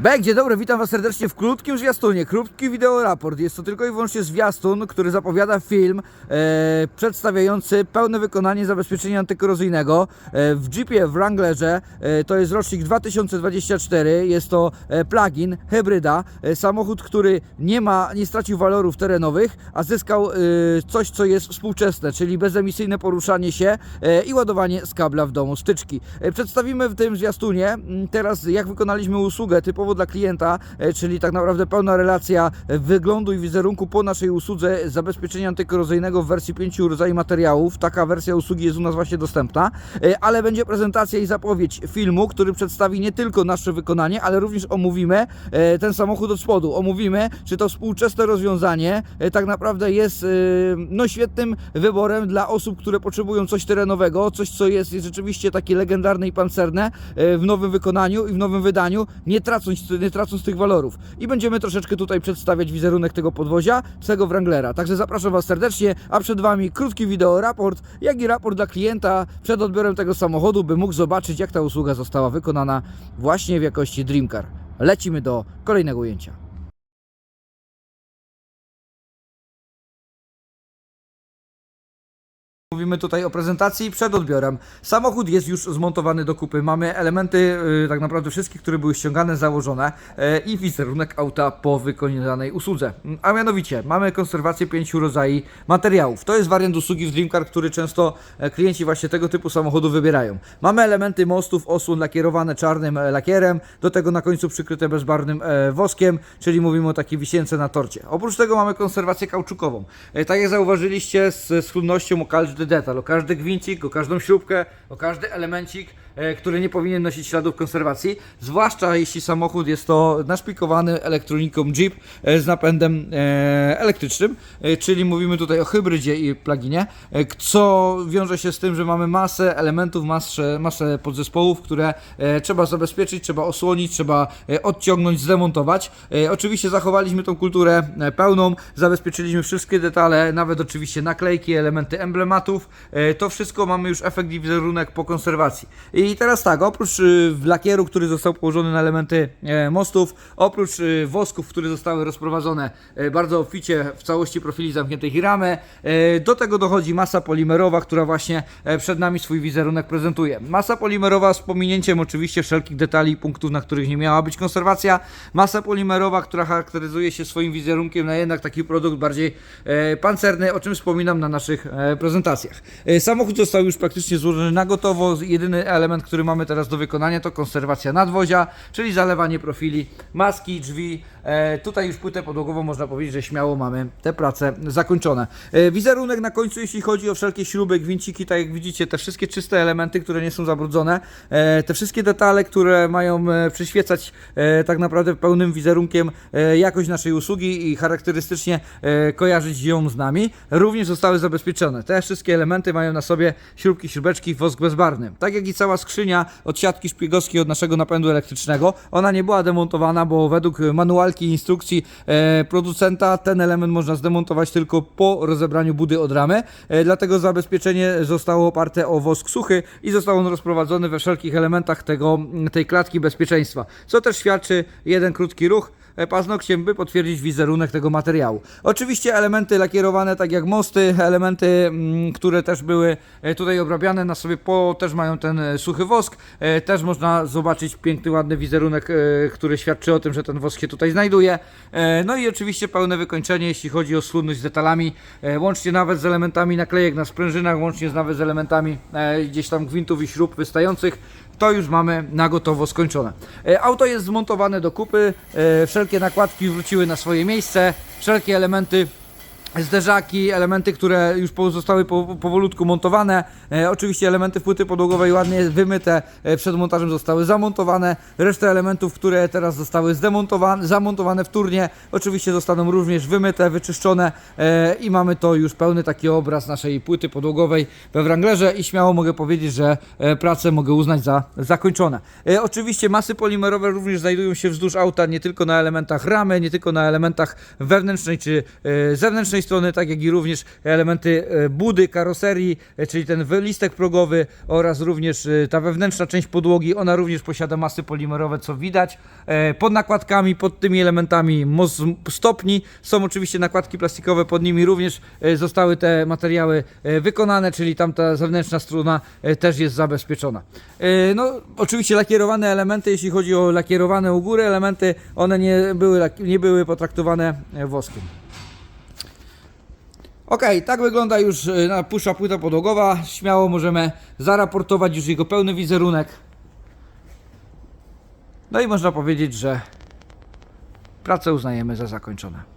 Bek, dzień dobry, witam Was serdecznie w krótkim zwiastunie, krótki wideoraport. Jest to tylko i wyłącznie zwiastun, który zapowiada film e, przedstawiający pełne wykonanie zabezpieczenia antykorozyjnego e, w Jeepie w Wranglerze. E, to jest rocznik 2024, jest to e, plug-in, hybryda, e, samochód, który nie ma, nie stracił walorów terenowych, a zyskał e, coś, co jest współczesne, czyli bezemisyjne poruszanie się e, i ładowanie z kabla w domu styczki. E, Przedstawimy w tym zwiastunie teraz, jak wykonaliśmy usługę typowo dla klienta, e, czyli tak naprawdę pełna relacja wyglądu i wizerunku po naszej usłudze zabezpieczenia antykorozyjnego w wersji pięciu rodzajów materiałów. Taka wersja usługi jest u nas właśnie dostępna, e, ale będzie prezentacja i zapowiedź filmu, który przedstawi nie tylko nasze wykonanie, ale również omówimy e, ten samochód od spodu. Omówimy, czy to współczesne rozwiązanie tak naprawdę jest no, świetnym wyborem dla osób, które potrzebują coś terenowego, coś co jest rzeczywiście takie legendarne i pancerne w nowym wykonaniu i w nowym wydaniu, nie tracąc, nie tracąc tych walorów. I będziemy troszeczkę tutaj przedstawiać wizerunek tego podwozia, tego Wranglera. Także zapraszam Was serdecznie, a przed Wami krótki wideo raport, jak i raport dla klienta przed odbiorem tego samochodu, by mógł zobaczyć jak ta usługa została wykonana właśnie w jakości Dreamcar. Lecimy do kolejnego ujęcia. Mówimy tutaj o prezentacji przed odbiorem. Samochód jest już zmontowany do kupy. Mamy elementy, yy, tak naprawdę wszystkie, które były ściągane, założone yy, i wizerunek auta po wykonanej usłudze. A mianowicie mamy konserwację pięciu rodzajów materiałów. To jest wariant usługi w Dreamcar, który często e, klienci właśnie tego typu samochodu wybierają. Mamy elementy mostów, osłon lakierowane czarnym e, lakierem, do tego na końcu przykryte bezbarwnym e, woskiem, czyli mówimy o takiej wisience na torcie. Oprócz tego mamy konserwację kauczukową. Tak jak zauważyliście, z schludnością o detal, o każdy gwincik, o każdą śrubkę, o każdy elemencik, który nie powinien nosić śladów konserwacji, zwłaszcza jeśli samochód jest to naszpikowany elektroniką Jeep e, z napędem e, elektrycznym, e, czyli mówimy tutaj o hybrydzie i pluginie, e, co wiąże się z tym, że mamy masę elementów, masę, masę podzespołów, które e, trzeba zabezpieczyć, trzeba osłonić, trzeba e, odciągnąć, zdemontować. E, Oczywiście zachowaliśmy tą kulturę e, pełną, zabezpieczyliśmy wszystkie detale, nawet oczywiście naklejki, elementy emblematów. E, To wszystko mamy już efekt i wizerunek po konserwacji. I teraz tak, oprócz y, lakieru, który został położony na elementy e, mostów, oprócz y, wosków, które zostały rozprowadzone e, bardzo obficie w całości profili zamkniętych i ramy, e, do tego dochodzi masa polimerowa, która właśnie przed nami swój wizerunek prezentuje. Masa polimerowa z pominięciem oczywiście wszelkich detali i punktów, na których nie miała być konserwacja. Masa polimerowa, która charakteryzuje się swoim wizerunkiem na jednak taki produkt bardziej pancerny, o czym wspominam na naszych prezentacjach. Samochód został już praktycznie złożony na gotowo. Jedyny element, który mamy teraz do wykonania to konserwacja nadwozia, czyli zalewanie profili, maski, drzwi. E, tutaj już płytę podłogową można powiedzieć, że śmiało mamy te prace zakończone. E, wizerunek na końcu, jeśli chodzi o wszelkie śruby, gwinciki, tak jak widzicie, te wszystkie czyste elementy, które nie są zabrudzone, e, te wszystkie detale, które mają e, przyświecać e, tak naprawdę pełnym wizerunkiem e, jakość naszej usługi i charakterystycznie e, kojarzyć ją z nami, również zostały zabezpieczone. Te wszystkie elementy mają na sobie śrubki, śrubeczki, wosk bezbarwny. Tak jak i cała skrzynia od siatki szpiegowskiej od naszego napędu elektrycznego, ona nie była demontowana, bo według manualki instrukcji e, producenta ten element można zdemontować tylko po rozebraniu budy od ramy, e, dlatego zabezpieczenie zostało oparte o wosk suchy i został on rozprowadzony we wszelkich elementach tego, tej klatki bezpieczeństwa, co też świadczy jeden krótki ruch, paznokciem, by potwierdzić wizerunek tego materiału. Oczywiście elementy lakierowane, tak jak mosty, elementy, mm, które też były e, tutaj obrabiane na sobie, po, też mają ten e, suchy wosk. E, Też można zobaczyć piękny, ładny wizerunek, e, który świadczy o tym, że ten wosk się tutaj znajduje. E, No i oczywiście pełne wykończenie, jeśli chodzi o schludność z detalami, e, łącznie nawet z elementami naklejek na sprężynach, łącznie nawet z elementami e, gdzieś tam gwintów i śrub wystających to już mamy na gotowo skończone. E, Auto jest zmontowane do kupy, e, wszelkie nakładki wróciły na swoje miejsce, wszelkie elementy zderzaki, elementy, które już zostały po, powolutku montowane. E, oczywiście elementy płyty podłogowej ładnie wymyte e, przed montażem zostały zamontowane. Resztę elementów, które teraz zostały zdemontowane, zamontowane wtórnie, oczywiście zostaną również wymyte, wyczyszczone e, i mamy to już pełny taki obraz naszej płyty podłogowej we Wranglerze i śmiało mogę powiedzieć, że pracę mogę uznać za zakończone. Oczywiście masy polimerowe również znajdują się wzdłuż auta, nie tylko na elementach ramy, nie tylko na elementach wewnętrznej czy zewnętrznej strony, tak jak i również elementy e, budy, karoserii, e, czyli ten wylistek progowy oraz również e, ta wewnętrzna część podłogi, ona również posiada masy polimerowe, co widać. Pod nakładkami, pod tymi elementami stopni są oczywiście nakładki plastikowe, pod nimi również zostały te materiały wykonane, czyli tam ta zewnętrzna struna też jest zabezpieczona. No, oczywiście lakierowane elementy, jeśli chodzi o lakierowane u góry elementy, one nie były, nie były potraktowane woskiem. Ok, tak wygląda już e, napuszcza płyta podłogowa. Śmiało możemy zaraportować już jego pełny wizerunek. No i można powiedzieć, że pracę uznajemy za zakończone.